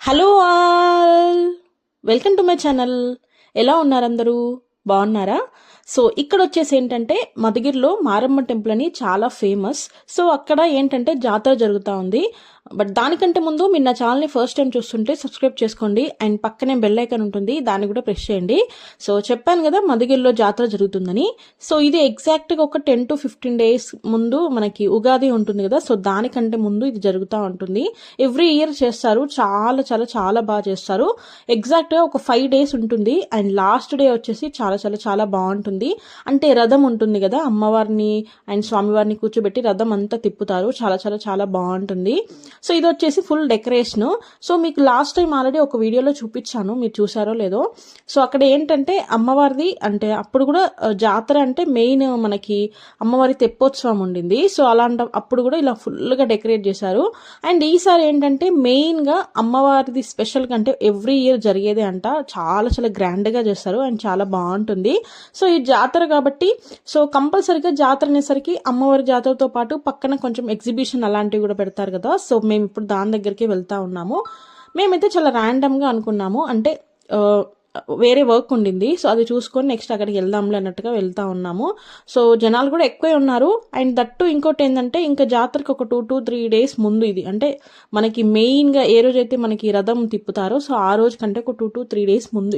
Hello all. Welcome to my channel. ఎలా ఉన్నారు అందరూ? బాగున్నారా? సో ఇక్కడ వచ్చేసి ఏంటంటే మధుగిరిలో మారమ్మ టెంపుల్ అని చాలా ఫేమస్. సో అక్కడ ఏంటంటే జాతర జరుగుతూ ఉంది. బట్ దానికంటే ముందు మీరు నా ఛానల్ని ఫస్ట్ టైం చూస్తుంటే సబ్స్క్రైబ్ చేసుకోండి. అండ్ పక్కనే బెల్ ఐకాన్ ఉంటుంది దాన్ని కూడా ప్రెస్ చేయండి. సో చెప్పాను కదా మధుగిరిలో జాతర జరుగుతుందని. సో ఇది ఎగ్జాక్ట్గా ఒక టెన్ టు ఫిఫ్టీన్ డేస్ ముందు మనకి ఉగాది ఉంటుంది కదా సో దానికంటే ముందు ఇది జరుగుతూ ఉంటుంది. ఎవ్రీ ఇయర్ చేస్తారు చాలా చాలా చాలా బాగా చేస్తారు. ఎగ్జాక్ట్గా ఒక ఫైవ్ డేస్ ఉంటుంది. అండ్ లాస్ట్ డే వచ్చేసి చాలా చాలా చాలా బాగుంటుంది. అంటే రథం ఉంటుంది కదా అమ్మవారిని అండ్ స్వామివారిని కూర్చోబెట్టి రథం అంతా తిప్పుతారు. చాలా చాలా చాలా బాగుంటుంది. సో ఇది వచ్చేసి ఫుల్ డెకరేషన్. సో మీకు లాస్ట్ టైం ఆల్రెడీ ఒక వీడియోలో చూపించాను మీరు చూసారో లేదో. సో అక్కడ ఏంటంటే అమ్మవారిది అంటే అప్పుడు కూడా జాతర అంటే మెయిన్ మనకి అమ్మవారి తెప్పోత్సవం ఉండింది. సో అలాంటి అప్పుడు కూడా ఇలా ఫుల్గా డెకరేట్ చేశారు. అండ్ ఈసారి ఏంటంటే మెయిన్గా అమ్మవారిది స్పెషల్గా అంటే ఎవ్రీ ఇయర్ జరిగేదే అంట. చాలా చాలా గ్రాండ్గా చేస్తారు అండ్ చాలా బాగుంటుంది. సో ఈ జాతర కాబట్టి సో కంపల్సరీగా జాతర అనేసరికి అమ్మవారి జాతరతో పాటు పక్కన కొంచెం ఎగ్జిబిషన్ అలాంటివి కూడా పెడతారు కదా. సో మేము ఇప్పుడు దాని దగ్గరికి వెళ్తా ఉన్నాము. మేమైతే చాలా ర్యాండమ్గా అనుకున్నాము. అంటే వేరే వర్క్ ఉండింది. సో అది చూసుకొని నెక్స్ట్ అక్కడికి వెళ్దాంలే అన్నట్టుగా వెళ్తా ఉన్నాము. సో జనాలు కూడా ఎక్కువే ఉన్నారు. అండ్ దట్టు ఇంకోటి ఏంటంటే ఇంకా జాతరకు ఒక టూ టూ త్రీ డేస్ ముందు ఇది. అంటే మనకి మెయిన్గా ఏ రోజైతే మనకి రథం తిప్పుతారో సో ఆ రోజు కంటే ఒక టూ టూ త్రీ డేస్ ముందు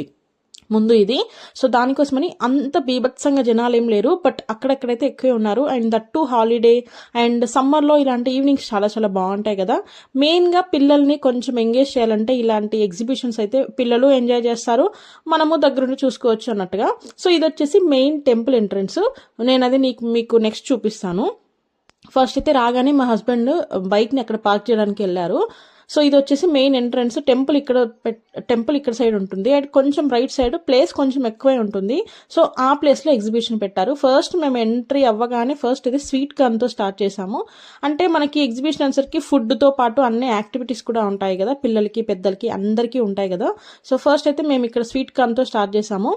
ముందు ఇది. సో దానికోసమని అంత బీభత్సంగా జనాలు ఏం లేరు. బట్ అక్కడెక్కడైతే ఎక్కువే ఉన్నారు. అండ్ దట్టు హాలిడే అండ్ సమ్మర్లో ఇలాంటి ఈవినింగ్స్ చాలా చాలా బాగుంటాయి కదా. మెయిన్గా పిల్లల్ని కొంచెం ఎంగేజ్ చేయాలంటే ఇలాంటి ఎగ్జిబిషన్స్ అయితే పిల్లలు ఎంజాయ్ చేస్తారు. మనము దగ్గరుండి చూసుకోవచ్చు అన్నట్టుగా. సో ఇది వచ్చేసి మెయిన్ టెంపుల్ ఎంట్రన్స్. నేను అది నీకు మీకు నెక్స్ట్ చూపిస్తాను. ఫస్ట్ అయితే రాగానే మా హస్బెండ్ బైక్ని అక్కడ పార్క్ చేయడానికి వెళ్ళారు. సో ఇది వచ్చేసి మెయిన్ ఎంట్రన్స్ టెంపుల్ ఇక్కడ టెంపుల్ ఇక్కడ సైడ్ ఉంటుంది. అండ్ కొంచెం రైట్ సైడ్ ప్లేస్ కొంచెం ఎక్కువే ఉంటుంది. సో ఆ ప్లేస్లో ఎగ్జిబిషన్ పెట్టారు. ఫస్ట్ మేము ఎంట్రీ అవ్వగానే ఫస్ట్ ఇది స్వీట్ కార్న్తో స్టార్ట్ చేసాము అంటే మనకి ఎగ్జిబిషన్ అనేసరికి ఫుడ్తో పాటు అన్ని యాక్టివిటీస్ కూడా ఉంటాయి కదా. పిల్లలకి పెద్దలకి అందరికీ ఉంటాయి కదా. సో ఫస్ట్ అయితే మేము ఇక్కడ స్వీట్ కార్న్తో స్టార్ట్ చేసాము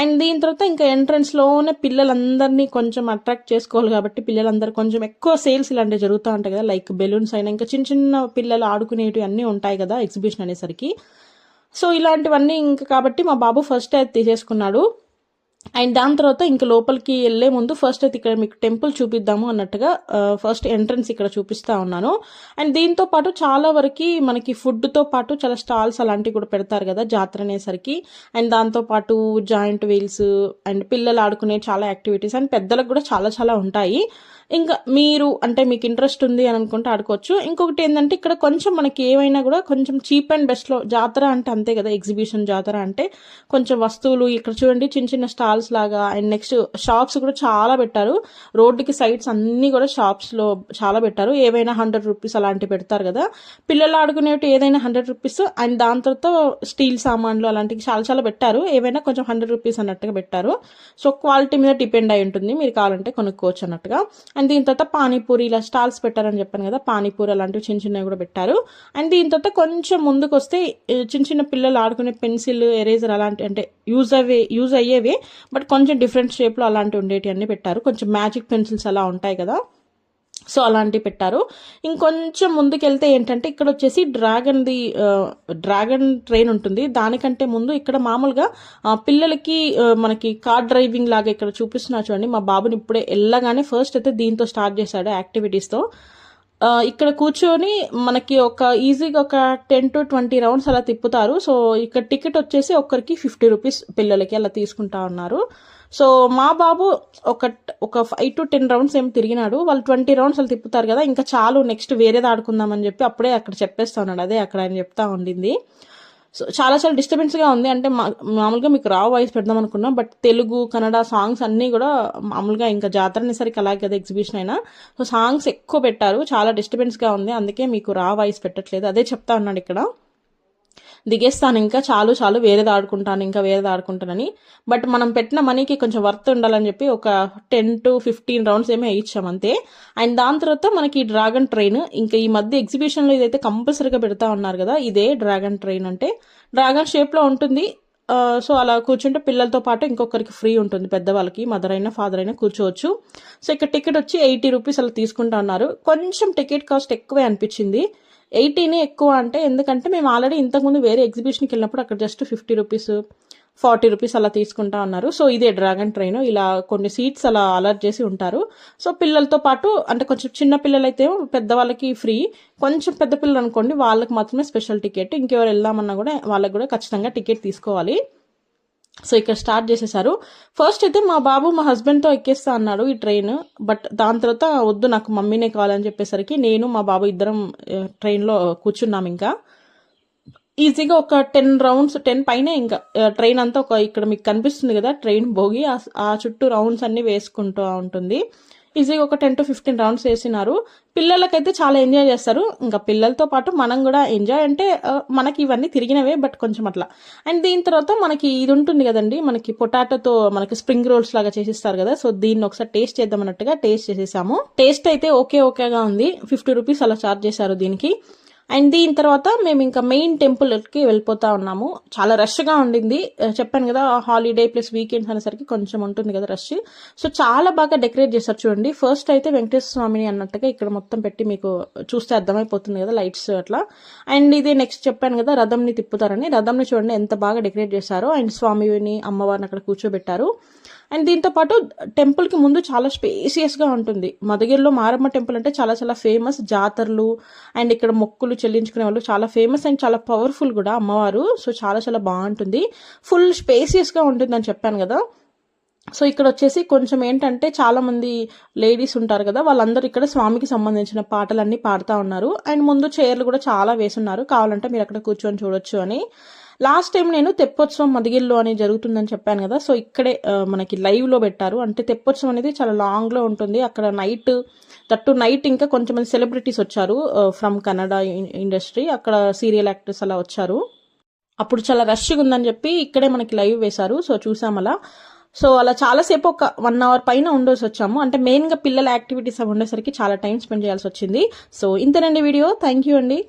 అండ్ దీని తర్వాత ఇంకా ఎంట్రన్స్లోనే పిల్లలందరినీ కొంచెం అట్రాక్ట్ చేసుకోవాలి కాబట్టి పిల్లలందరూ కొంచెం ఎక్కువ సేల్స్ ఇలాంటివి జరుగుతూ ఉంటాయి కదా. లైక్ బెలూన్స్ అయినా ఇంకా చిన్న చిన్న పిల్లలు ఆడుకునేవి అన్నీ ఉంటాయి కదా ఎగ్జిబిషన్ అనేసరికి. సో ఇలాంటివన్నీ ఇంకా కాబట్టి మా బాబు ఫస్ట్ అయితే తీసేసుకున్నాడు. అండ్ దాని తర్వాత ఇంకా లోపలికి వెళ్ళే ముందు ఫస్ట్ అయితే ఇక్కడ మీకు టెంపుల్ చూపిద్దాము అన్నట్టుగా ఫస్ట్ ఎంట్రన్స్ ఇక్కడ చూపిస్తా ఉన్నాను. అండ్ దీంతో పాటు చాలా వరకు మనకి ఫుడ్తో పాటు చాలా స్టాల్స్ అలాంటివి కూడా పెడతారు కదా జాతర అనేసరికి. అండ్ దాంతో పాటు జాయింట్ వీల్స్ అండ్ పిల్లలు ఆడుకునే చాలా యాక్టివిటీస్ అండ్ పెద్దలకు కూడా చాలా చాలా ఉంటాయి. ఇంకా మీరు అంటే మీకు ఇంట్రెస్ట్ ఉంది అని అనుకుంటే ఆడుకోవచ్చు. ఇంకొకటి ఏంటంటే ఇక్కడ కొంచెం మనకి ఏమైనా కూడా కొంచెం చీప్ అండ్ బెస్ట్లో జాతర అంటే అంతే కదా ఎగ్జిబిషన్ జాతర అంటే కొంచెం వస్తువులు ఇక్కడ చూడండి చిన్న చిన్న స్టాల్స్ లాగా అండ్ నెక్స్ట్ షాప్స్ కూడా చాలా పెట్టారు. రోడ్డుకి సైడ్స్ అన్నీ కూడా షాప్స్లో చాలా పెట్టారు. ఏవైనా హండ్రెడ్ రూపీస్ అలాంటివి పెడతారు కదా. పిల్లలు ఆడుకునేవి ఏదైనా హండ్రెడ్ రూపీస్ అండ్ దాని తర్వాత స్టీల్ సామాన్లు అలాంటివి చాలా చాలా పెట్టారు. ఏవైనా కొంచెం హండ్రెడ్ రూపీస్ అన్నట్టుగా పెట్టారు. సో క్వాలిటీ మీద డిపెండ్ అయి ఉంటుంది. మీరు కావాలంటే కొనుక్కోవచ్చు అన్నట్టుగా. అండ్ దీని తర్వాత పానీపూరి ఇలా స్టాల్స్ పెట్టారని చెప్పాను కదా పానీపూరి అలాంటివి చిన్న చిన్నవి కూడా పెట్టారు. అండ్ దీని తర్వాత కొంచెం ముందుకు వస్తే చిన్న చిన్న పిల్లలు ఆడుకునే పెన్సిల్ ఎరేజర్ అలాంటి అంటే యూజ్ అవే యూజ్ అయ్యేవే బట్ కొంచెం డిఫరెంట్ షేప్లో అలాంటివి ఉండేటివి అన్నీ పెట్టారు. కొంచెం మ్యాజిక్ పెన్సిల్స్ అలా ఉంటాయి కదా. సో అలాంటివి పెట్టారు. ఇంకొంచెం ముందుకెళ్తే ఏంటంటే ఇక్కడ వచ్చేసి డ్రాగన్ది డ్రాగన్ ట్రైన్ ఉంటుంది. దానికంటే ముందు ఇక్కడ మామూలుగా పిల్లలకి మనకి కార్ డ్రైవింగ్ లాగా ఇక్కడ చూపిస్తున్నా చూడండి. మా బాబుని ఇప్పుడే వెళ్ళగానే ఫస్ట్ అయితే దీంతో స్టార్ట్ చేశాడు యాక్టివిటీస్తో. ఇక్కడ కూర్చొని మనకి ఒక ఈజీగా ఒక టెన్ టు ట్వంటీ రౌండ్స్ అలా తిప్పుతారు. సో ఇక్కడ టికెట్ వచ్చేసి ఒక్కరికి ఫిఫ్టీ రూపీస్ పిల్లలకి అలా తీసుకుంటా ఉన్నారు. సో మా బాబు ఒక ఒక ఫైవ్ టు టెన్ రౌండ్స్ ఏం తిరిగినాడు. వాళ్ళు ట్వంటీ రౌండ్స్ అలా తిప్పుతారు కదా ఇంకా చాలు నెక్స్ట్ వేరేది ఆడుకుందామని చెప్పి అప్పుడే అక్కడ చెప్పేస్తా ఉన్నాడు. అదే అక్కడ ఆయన చెప్తా ఉండింది. సో చాలా చాలా డిస్టర్బెన్స్గా ఉంది. అంటే మా మామూలుగా మీకు రా వాయిస్ పెడదాం అనుకున్నాం బట్ తెలుగు కన్నడ సాంగ్స్ అన్నీ కూడా మామూలుగా ఇంకా జాతర అనేసరికి అలాగే కదా ఎగ్జిబిషన్ అయినా. సో సాంగ్స్ ఎక్కువ పెట్టారు. చాలా డిస్టర్బెన్స్గా ఉంది. అందుకే మీకు రా వాయిస్ పెట్టట్లేదు. అదే చెప్తా ఉన్నాడు ఇక్కడ. దిగేస్తాను ఇంకా చాలు చాలు వేరేది ఆడుకుంటాను ఇంకా వేరేది ఆడుకుంటానని బట్ మనం పెట్టిన మనీకి కొంచెం వర్త్ ఉండాలని చెప్పి ఒక టెన్ టు ఫిఫ్టీన్ రౌండ్స్ ఏమో వేయించామంతే అంతే. అండ్ దాని తర్వాత మనకి డ్రాగన్ ట్రైన్ ఇంకా ఈ మధ్య ఎగ్జిబిషన్లో ఇదైతే కంపల్సరీగా పెడతా ఉన్నారు కదా ఇదే డ్రాగన్ ట్రైన్ అంటే. డ్రాగన్ షేప్లో ఉంటుంది. సో అలా కూర్చుంటే పిల్లలతో పాటు ఇంకొకరికి ఫ్రీ ఉంటుంది పెద్దవాళ్ళకి మదర్ అయినా ఫాదర్ అయినా కూర్చోవచ్చు. సో ఇక్కడ టికెట్ వచ్చి ఎయిటీ రూపీస్ అలా తీసుకుంటా ఉన్నారు. కొంచెం టికెట్ కాస్ట్ ఎక్కువే అనిపించింది. ఎయిటీనే ఎక్కువ అంటే ఎందుకంటే మేము ఆల్రెడీ ఇంతకుముందు వేరే ఎగ్జిబిషన్కి వెళ్ళినప్పుడు అక్కడ just fifty rupees forty rupees అలా తీసుకుంటా ఉన్నారు సో ఇదే డ్రాగన్ ట్రైన్ ఇలా కొన్ని సీట్స్ అలా అలర్ట్ చేసి ఉంటారు. సో పిల్లలతో పాటు అంటే కొంచెం చిన్న పిల్లలైతే పెద్దవాళ్ళకి ఫ్రీ కొంచెం పెద్ద పిల్లలు అనుకోండి వాళ్ళకి మాత్రమే స్పెషల్ టికెట్ ఇంకెవరు వెళ్దామన్నా కూడా వాళ్ళకి కూడా ఖచ్చితంగా టికెట్ తీసుకోవాలి. సో ఇక్కడ స్టార్ట్ చేసేసారు. ఫస్ట్ అయితే మా బాబు మా హస్బెండ్తో ఎక్కేస్తా అన్నాడు ఈ ట్రైన్ బట్ దాని తర్వాత వద్దు నాకు మమ్మీనే కావాలని చెప్పేసరికి నేను మా బాబు ఇద్దరం ట్రైన్లో కూర్చున్నాం ఇంకా. ఈజీగా ఒక టెన్ రౌండ్స్ టెన్ పైనే ఇంకా ట్రైన్ అంతా ఒక ఇక్కడ మీకు కనిపిస్తుంది కదా ట్రైన్ భోగి ఆ- చుట్టూ రౌండ్స్ అన్నీ వేసుకుంటూ ఉంటుంది. ఈజీగా ఒక టెన్ టు ఫిఫ్టీన్ రౌండ్స్ వేసినారు. పిల్లలకైతే చాలా ఎంజాయ్ చేస్తారు. ఇంకా పిల్లలతో పాటు మనం కూడా ఎంజాయ్ అంటే మనకి ఇవన్నీ తిరిగినవే బట్ కొంచెం అట్లా. అండ్ దీని తర్వాత మనకి ఇది ఉంటుంది కదండి మనకి పొటాటోతో మనకి స్ప్రింగ్ రోల్స్ లాగా చేసిస్తారు కదా సో దీన్ని ఒకసారి టేస్ట్ చేద్దాం అన్నట్టుగా టేస్ట్ చేసేసాము. టేస్ట్ అయితే ఓకే ఓకేగా ఉంది. ఫిఫ్టీ రూపీస్ అలా చార్జ్ చేశారు దీనికి. అండ్ దీని తర్వాత మేము ఇంకా మెయిన్ టెంపుల్కి వెళ్ళిపోతా ఉన్నాము. చాలా రష్గా ఉండింది. చెప్పాను కదా హాలిడే ప్లస్ వీకెండ్స్ అనేసరికి కొంచెం ఉంటుంది కదా రష్. సో చాలా బాగా డెకరేట్ చేశారు చూడండి. ఫస్ట్ అయితే వెంకటేశ్వర స్వామిని అన్నట్టుగా ఇక్కడ మొత్తం పెట్టి మీకు చూస్తే అర్థమైపోతుంది కదా లైట్స్ అట్లా. అండ్ ఇది నెక్స్ట్ చెప్పాను కదా రథంని తిప్పుతారని. రథంని చూడండి ఎంత బాగా డెకరేట్ చేశారో. అండ్ స్వామిని అమ్మవారిని అక్కడ కూర్చోబెట్టారు. అండ్ దీంతో పాటు టెంపుల్కి ముందు చాలా స్పేసియస్గా ఉంటుంది. మధుగిరిలో మారమ్మ టెంపుల్ అంటే చాలా చాలా ఫేమస్ జాతరలు అండ్ ఇక్కడ మొక్కులు చెల్లించుకునే వాళ్ళు చాలా ఫేమస్ అండ్ చాలా పవర్ఫుల్ కూడా అమ్మవారు. సో చాలా చాలా బాగుంటుంది. ఫుల్ స్పేసియస్గా ఉంటుంది అని చెప్పాను కదా. సో ఇక్కడ వచ్చేసి కొంచెం ఏంటంటే చాలామంది లేడీస్ ఉంటారు కదా వాళ్ళందరూ ఇక్కడ స్వామికి సంబంధించిన పాటలన్నీ పాడుతూ ఉన్నారు. అండ్ ముందు చైర్లు కూడా చాలా వేసున్నారు. కావాలంటే మీరు అక్కడ కూర్చొని చూడొచ్చు అని. లాస్ట్ టైం నేను తెప్పోత్సవం మదిగిల్లో అనేది జరుగుతుందని చెప్పాను కదా సో ఇక్కడే మనకి లైవ్లో పెట్టారు. అంటే తెప్పోత్సవం అనేది చాలా లాంగ్లో ఉంటుంది. అక్కడ నైట్ దట్టు నైట్ ఇంకా కొంతమంది సెలబ్రిటీస్ వచ్చారు ఫ్రమ్ కన్నడ ఇండస్ట్రీ అక్కడ సీరియల్ యాక్టర్స్ అలా వచ్చారు. అప్పుడు చాలా రష్గా ఉందని చెప్పి ఇక్కడే మనకి లైవ్ వేశారు. సో చూసాం అలా. సో అలా చాలాసేపు ఒక వన్ అవర్ పైన ఉండేసి వచ్చాము. అంటే మెయిన్గా పిల్లల యాక్టివిటీస్ అవి ఉండేసరికి చాలా టైం స్పెండ్ చేయాల్సి వచ్చింది. సో ఇంతేనండి వీడియో. థ్యాంక్ యూ అండి.